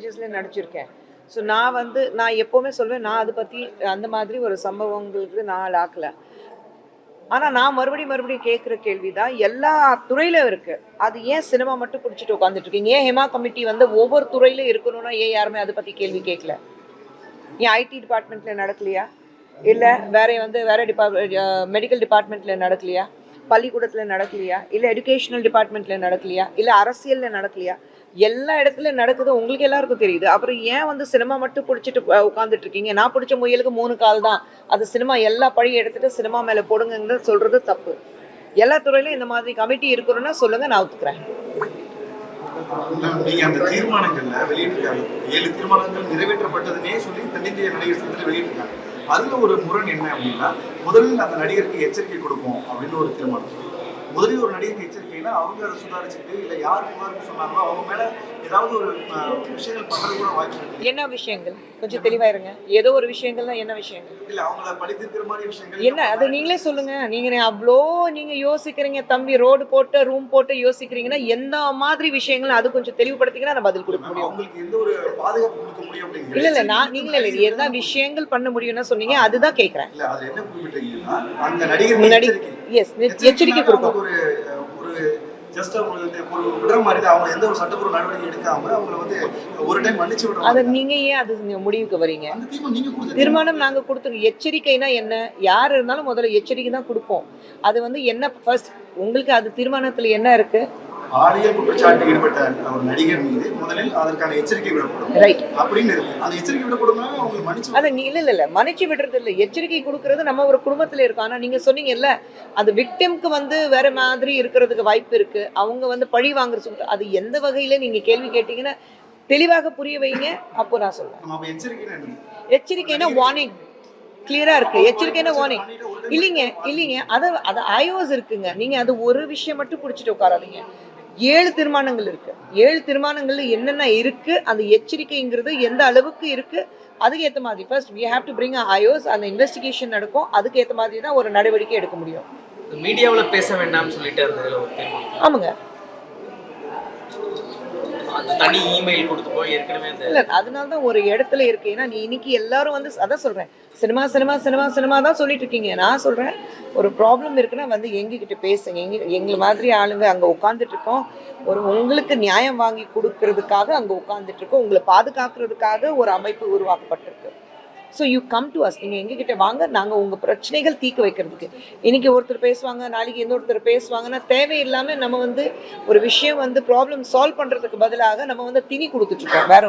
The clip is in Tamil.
லாங்குவேஜஸ்ல நடிச்சிருக்கேன். ஸோ நான் வந்து நான் எப்போவுமே சொல்வேன் நான் அதை பற்றி அந்த மாதிரி ஒரு சம்பவங்களுக்கு நான் ஆக்கல ஆனால் நான் மறுபடியும் மறுபடியும் கேட்குற கேள்வி தான் எல்லா துறையிலும் இருக்கு. அது ஏன் சினிமா மட்டும் பிடிச்சிட்டு உட்காந்துட்டு இருக்கீங்க? ஏன் ஹெமா கமிட்டி வந்து ஒவ்வொரு துறையிலும் இருக்கணும்னா ஏன் யாருமே அதை பற்றி கேள்வி கேட்கல ஏன் ஐடி டிபார்ட்மெண்ட்ல நடக்கலையா? இல்லை வேற வந்து வேற டிபார்ட் மெடிக்கல் டிபார்ட்மெண்ட்ல நடக்கலையா? பள்ளிக்கூடத்தில் நடக்கலையா? இல்லை எஜுகேஷனல் டிபார்ட்மெண்ட்டில் நடக்கலையா? இல்லை அரசியலில் நடக்கலையா? எல்லா இடத்துல நடக்குது உங்களுக்கு எல்லாருக்கும் தெரியுது. அப்புறம் ஏன் வந்து சினிமா மட்டும் பிடிச்சிட்டு உட்காந்துட்டு இருக்கீங்க? நான் பிடிச்ச முயலுக்கு மூணு கால் தான். அது சினிமா எல்லா பழியும் எடுத்துட்டு சினிமா மேலே போடுங்கன்னு சொல்கிறது தப்பு. எல்லா துறையிலும் இந்த மாதிரி கமிட்டி இருக்கிறோன்னா சொல்லுங்க நான் ஒத்துக்கிறேன். நீங்க அந்த தீர்மானங்கள்ல வெளியிட்டிருக்காங்க. ஏழு தீர்மானங்கள் நிறைவேற்றப்பட்டதுன்னே சொல்லி தென்னிந்திய நடிகர் சங்கத்தில் வெளியிட்டிருக்காங்க. அதுல ஒரு முரண் என்ன அப்படின்னா முதலில் அந்த நடிகருக்கு எச்சரிக்கை கொடுப்போம் அப்படின்னு ஒரு தீர்மானம். முதலில் ஒரு நடிகருக்கு எச்சரிக்கைன்னா அவங்க அதை சுதாரிச்சுட்டு இல்ல யார் புகார்னு சொன்னாங்களோ அவங்க மேல ஏதாவது ஒரு விஷயங்கள் பண்றது கூட வாய்ப்பு இருக்கு. என்ன விஷயங்கள்? கொஞ்சம் தெளிவா இருங்க. ஏதோ ஒரு விஷயங்கள்னா என்ன விஷயங்கள்? இல்ல அவங்கள பழித்திருக்கிற மாதிரி விஷயங்கள் என்ன? அது நீங்களே சொல்லுங்க. நீங்க அவ்வளோ நீங்க யோசிக்கிறீங்க தம்பி ரோடு போட்டு ரூம் போட்டு யோசிக்கிறீங்கன்னா எந்த மாதிரி விஷயங்கள் அது கொஞ்சம் தெளிவுபடுத்திங்கன்னா நான் பதில் கொடுக்க முடியும். அவங்களுக்கு எந்த ஒரு பாதுகாப்பு கொடுக்க முடியும் இல்ல இல்ல நான் நீங்களே இல்லை. என்ன விஷயங்கள் பண்ண முடியும்னு சொன்னீங்க அதுதான் கேட்கறேன் இல்ல அது என்ன குறிப்பிட்டீங்கன்னா அந்த நடிகர் முன்னாடி எச்சரிக்கை. எஸ் எச்சரிக்கை கொடுப்போம் ஒரு ஒரு ஜஸ்ட் அவங்க வந்து ஒரு விடுற மாதிரி தான் அவங்க எந்த ஒரு சட்டப்பூர்வ நடவடிக்கை எடுக்காம அவங்கள வந்து ஒரு டைம் மன்னிச்சு விடுற அதை நீங்க ஏன் அது நீங்க முடிவுக்கு வரீங்க? அந்த தீர்மானம் நீங்க கொடுத்த தீர்மானம் நாங்க கொடுத்துருக்கோம். எச்சரிக்கைனா என்ன? யார் இருந்தாலும் முதல்ல எச்சரிக்கை தான் கொடுப்போம். அது வந்து என்ன ஃபர்ஸ்ட் உங்களுக்கு அது தீர்மானத்துல என்ன இருக்கு? பாலியல் குற்றச்சாட்டு ஈடுபட்ட ஒரு நடிகர் மீது முதலில் அதற்கான எச்சரிக்கை விடப்படும். அப்படின்னு இருக்கு. அந்த எச்சரிக்கை விடப்படும்னா அவங்க மன்னிச்சு அதை நீ இல்ல இல்ல இல்ல. மன்னிச்சு விடுறது இல்ல. எச்சரிக்கை கொடுக்கறது நம்ம ஒரு குடும்பத்துல இருக்கோம். ஆனா நீங்க சொன்னீங்கல்ல அது விக்டிம்க்கு வந்து வேற மாதிரி இருக்கிறதுக்கு வாய்ப்பு இருக்கு. அவங்க வந்து பழி வாங்குற சொல்லிட்டு அது எந்த வகையில நீங்க கேள்வி கேட்டீங்கன்னா தெளிவாக புரிய வைங்க. அப்போ நான் என்னது? எச்சரிக்கைனா வார்னிங் கிளியரா இருக்கு. எச்சரிக்கைனா வார்னிங் இல்லைங்க இல்லைங்க. அதை அது ஐஓஸ் இருக்குங்க. நீங்க அது ஒரு விஷயம் மட்டும் பிடிச்சிட்டு உட்காராதீங்க. ஏழு தீர்மானங்கள் இருக்கு. ஏழு தீர்மானங்கள்ல என்னென்ன இருக்கு அந்த எச்சரிக்கைங்கிறது எந்த அளவுக்கு இருக்கு அதுக்கு ஏற்ற மாதிரி. First we have to bring a IOs அந்த இன்வெஸ்டிகேஷன் நடக்கும். அதுக்கு ஏற்ற மாதிரி தான் ஒரு நடவடிக்கை எடுக்க முடியும். மீடியாவில் பேச வேண்டாம்னு சொல்லிட்டு இருந்ததுல ஆமாங்க. தனி இமெயில் கொடுத்து போய் ஏற்கனவே இல்ல அதனால தான் ஒரு இடத்துல இருக்கு. ஏன்னா நீ இன்னைக்கு எல்லாரும் வந்து அதான் சொல்றேன். சினிமா சினிமா சினிமா சினிமா தான் சொல்லிட்டு இருக்கீங்க. நான் சொல்றேன் ஒரு ப்ராப்ளம் இருக்குன்னா வந்து எங்ககிட்ட பேசுங்க. எங்க எங்களை மாதிரி ஆளுங்க அங்க உட்காந்துட்டு இருக்கோம். ஒரு உங்களுக்கு நியாயம் வாங்கி கொடுக்கறதுக்காக அங்க உட்காந்துட்டு இருக்கோம். உங்களை பாதுகாக்கிறதுக்காக ஒரு அமைப்பு உருவாக்கப்பட்டிருக்கு. So you come to us நீங்கள் எங்ககிட்ட வாங்க நாங்கள் உங்கள் பிரச்சனைகள் தீர்க்க வைக்கிறதுக்கு. இன்னைக்கு ஒருத்தர் பேசுவாங்க நாளைக்கு இன்னொருத்தர் பேசுவாங்கன்னா தேவையில்லாமல் நம்ம வந்து ஒரு விஷயம் வந்து ப்ராப்ளம் சால்வ் பண்ணுறதுக்கு பதிலாக நம்ம வந்து திணி கொடுத்துட்ருக்கோம் வேற